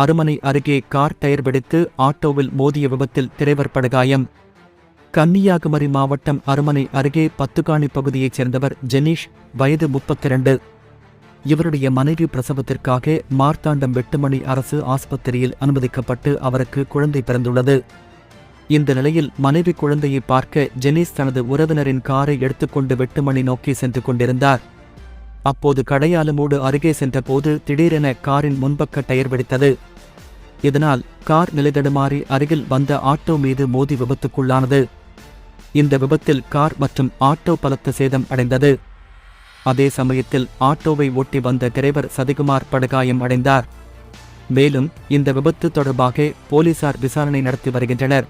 அருமனை அருகே car tyre வெடித்து ஆட்டோவில் மோதிய விபத்தில் திரைவர் படுகாயம். கன்னியாகுமரி மாவட்டம் அருமனை அருகே பத்துகாணி பகுதியைச் சேர்ந்தவர் ஜெனீஷ் வயது முப்பத்திரண்டு. இவருடைய மனைவி பிரசவத்திற்காக மார்த்தாண்டம் வெட்டுமணி அரசு ஆஸ்பத்திரியில் அனுமதிக்கப்பட்டு அவருக்கு குழந்தை பிறந்துள்ளது. இந்த நிலையில் மனைவி குழந்தையை பார்க்க ஜெனீஸ் தனது உறவினரின் காரை எடுத்துக்கொண்டு வெட்டுமணி நோக்கி சென்று கொண்டிருந்தார். அப்போது கடையாலுமூடு அருகே சென்றபோது திடீரென காரின் முன்பக்க டயர் வெடித்தது. இதனால் கார் நிலைதடுமாறி அருகில் வந்த ஆட்டோ மீது மோதி விபத்துக்குள்ளானது. இந்த விபத்தில் கார் மற்றும் ஆட்டோ பலத்த சேதம் அடைந்தது. அதே சமயத்தில் ஆட்டோவை ஓட்டி வந்த டிரைவர் சதிகுமார் படுகாயம் அடைந்தார். மேலும் இந்த விபத்து தொடர்பாக போலீசார் விசாரணை நடத்தி வருகின்றனர்.